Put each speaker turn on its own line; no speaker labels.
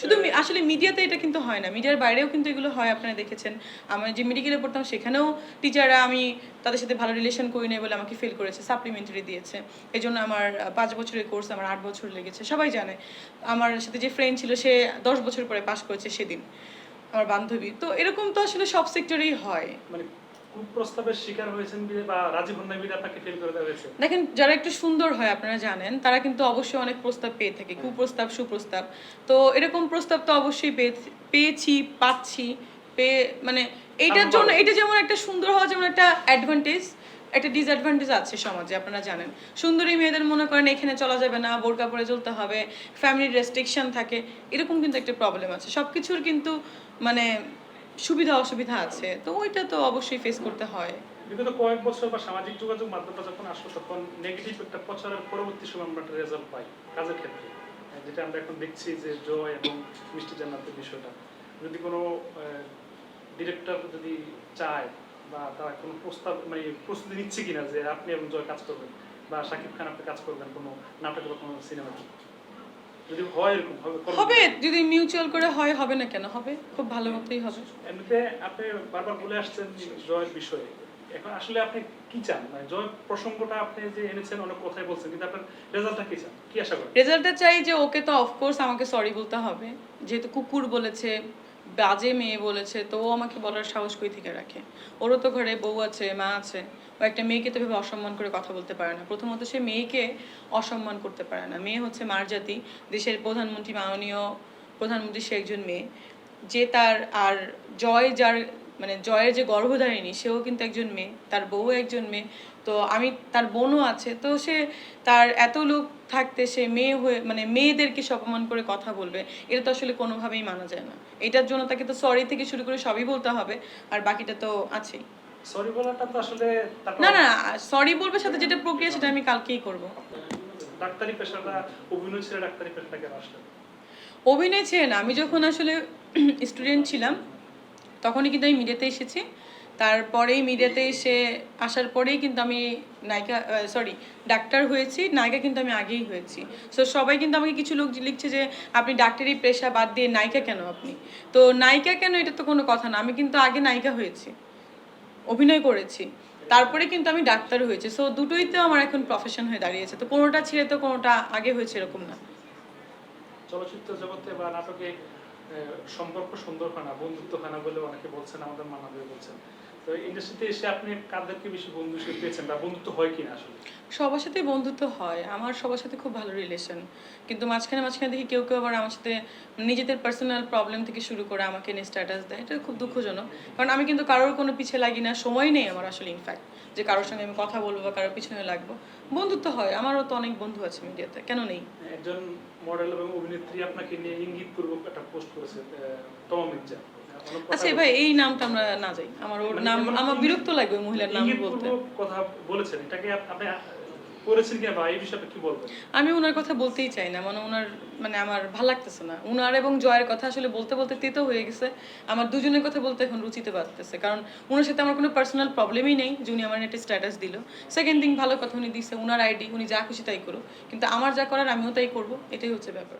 শুধু আসলে মিডিয়াতে এটা কিন্তু হয় না। মিডিয়ার বাইরেও কিন্তু এগুলো হয়, আপনারা দেখেছেন। আমি যে মেডিকেলে পড়তাম, সেখানেও টিচাররা আমি তাদের সাথে ভালো রিলেশন করি নাই বলে আমাকে ফেল করেছে সাপ্লিমেন্টারি দিয়েছে। এই জন্য আমার পাঁচ বছরের কোর্স আমার আট বছর লেগেছে। সবাই জানে, আমার সাথে যে ফ্রেন্ড ছিল, সে দশ বছর পরে পাশ করেছে সেদিন, আমার বান্ধবী। তো এরকম তো আসলে সব সেক্টরেই হয়।
মানে শিকার হয়েছেন বা রাজি হন নাই বিধে আপনাকে ফেল করে হয়েছে?
দেখেন যারা একটু সুন্দর হয় আপনারা জানেন তারা কিন্তু অবশ্যই অনেক প্রস্তাব পেয়ে থাকে কুপ্রস্তাব সুপ্রস্তাব। তো এরকম প্রস্তাব তো অবশ্যই পেয়েছি পাচ্ছি পেয়ে মানে এইটার জন্য এটা যেমন একটা সুন্দর হওয়া যেমন একটা অ্যাডভান্টেজ একটা ডিসঅ্যাডভান্টেজ আছে সমাজে আপনারা জানেন। সুন্দরী মেয়েদের মনে করেন এখানে চলা যাবে না বোরকা পরে চলতে হবে ফ্যামিলির রেস্ট্রিকশন থাকে। এরকম কিন্তু একটা প্রবলেম আছে। সব কিছুর কিন্তু মানে সুবিধা, অসুবিধা আছে। তো ওইটা তো অবশ্যই ফেস করতে হয়।
বিগত কয়েক বছর বা সামাজিক যোগাযোগ মাধ্যমটা যখন আসলো, তখন নেগেটিভ একটা প্রচারের পরবর্তী সময় আমরা একটা রেজাল্ট পাই কাজের ক্ষেত্রে। যেটা আমরা এখন দেখছি যে জয় এবং মিষ্টি জান্নাতের বিষয়টা। যদি কোনো ডিরেক্টর যদি চায় বা তারা কোনো প্রস্তাব মানে প্রস্তুতি নিচ্ছে কিনা যে আপনি এবং জয় কাজ করবেন বা শাকিব খান আপনি কাজ করবেন কোনো নাটক বা কোনো সিনেমাতে যদি হয় এরকম হবে
যদি মিউচুয়াল করে হয় হবে না কেন? হবে খুব ভালো মতোই হবে।
এমনিতে আপনি বারবার বলে আসছেন জয়ের বিষয়ে। এখন আসলে আপনি কি চান? মানে জয় প্রসঙ্গটা আপনি যে এনেছেন অনেক কথাই বলছেন কিন্তু আপনার রেজাল্টটা কি চান? কি আশা করেন?
রেজাল্টটা চাই যে ওকে তো অফকোর্স আমাকে সরি বলতে হবে। যেহেতু কুকুর বলেছে বাজে মেয়ে বলেছে, তো ও আমাকে বলার সাহস কই থেকে রাখে? ওরও তো ঘরে বউ আছে, মা আছে, ও একটা মেয়েকে তো ভেবে অসম্মান করে কথা বলতে পারে না। প্রথমত সে মেয়েকে অসম্মান করতে পারে না। মেয়ে হচ্ছে মার জাতি, দেশের প্রধানমন্ত্রী, মাননীয় প্রধানমন্ত্রী সে একজন মেয়ে। যে তার আর জয় যার মানে জয়ের যে গর্ভধারিণী সেও কিন্তু একজন মেয়ে তার বউ একজন মেয়ে। তো আমি তার বোনও আছে তো সে তার এত লোক থাকতে সে মেয়ে হয়ে মানে মেয়েদেরকে সে অপমান করে কথা বলবে এটা তো আসলে কোনোভাবেই মানা যায় না। এটার জন্য তাকে তো সরি থেকে শুরু করে সবই বলতে হবে আর বাকিটা তো আছেই।
সরি বলাটা তো আসলে
না না সরি বলবে সাথে যেটা প্রক্রিয়া সেটা আমি কালকেই করব।
ডাক্তারি পেশাটা অভিনয় ছেড়ে ডাক্তারি আসলে।
অভিনয় ছেড়ে না আমি যখন আসলে স্টুডেন্ট ছিলাম তখনই কিন্তু আমি মিডিয়াতে এসেছি। তারপরেই মিডিয়াতে এসে আসার পরেই কিন্তু আমি নায়িকা সরি ডাক্তার হয়েছি। নায়িকা কিন্তু আমি আগেই হয়েছি। সো সবাই কিন্তু আমাকে কিছু লোক লিখছে যে, আপনি ডাক্তারি পেশা বাদ দিয়ে নায়িকা কেন আপনি? তো নায়িকা কেন এটা তো কোনো কথা না। আমি কিন্তু আগে নায়িকা হয়েছি। অভিনয় করেছি। তারপরে কিন্তু আমি ডাক্তার হয়েছি। সো দুটোই তো আমার এখন প্রফেশন হয়ে দাঁড়িয়েছে। তো কোনোটা ছেড়ে তো কোনোটা আগে হয়েছে এরকম না।
চলচ্চিত্র জগতে বা নাটকে সম্পর্ক সুন্দর হয় না বন্ধুত্ব হয় না বলে অনেকে বলছেন আমাদের মানাবে বলছেন। তো ইন্ডাস্ট্রিতে এসে আপনি কাদেরকে বেশি বন্ধু হিসেবে পেয়েছেন বা বন্ধুত্ব হয় কিনা আসলে?
সবার সাথে বন্ধুত্ব হয়। আমার সবার সাথে খুব ভালো রিলেশন কিন্তু মাঝখানে মাঝখানে দেখি কেউ কেউ আবার আমার সাথে নিজেদের পার্সোনাল প্রবলেম থেকে শুরু করে আমাকে নিয়ে স্ট্যাটাস দেয়। এটা খুব দুঃখজনক। কারণ আমি কিন্তু কারোর কোনো পিছে লাগি না। সময় নেই আমার আসলে ইনফ্যাক্ট যে কারোর সঙ্গে আমি কথা বলব বা কারোর পিছনে লাগবো। বন্ধুত্ব হয়। আমারও তো অনেক বন্ধু আছে মিডিয়াতে। কেন নেই?
একজন মডেল এবং অভিনেত্রী আপনাকে নিয়ে ইঙ্গিত পূর্বক একটা পোস্ট করেছে আহ, তমা মির্জা অনেক কথা
আচ্ছা ভাই এই নামটা আমরা না যাই। আমার ওর
মানে
নাম আমার বিরক্ত লাগবে ওই মহিলার নাম বলতে।
কথা বলেছেন এটাকে আপনি করেছেন কিনা বা এই বিষয়ে কি বলবেন?
আমি ওনার কথা বলতেই চাই না মানে ওনার মানে আমার ভালো লাগতেছে না। উনার এবং জয়ের কথা আসলে বলতে বলতে তেতো হয়ে গেছে। আমার দুজনের কথা বলতে এখন রুচিতে বাড়তেছে কারণ ওনার সাথে আমার কোনো পার্সোনাল প্রবলেমই নেই যিনি আমার একটা স্ট্যাটাস দিল। সেকেন্ড থিং ভালো কথা উনি দিচ্ছে উনার আইডি উনি যা খুশি তাই করুক। কিন্তু আমার যা করার আমিও তাই করব এটাই হচ্ছে ব্যাপার।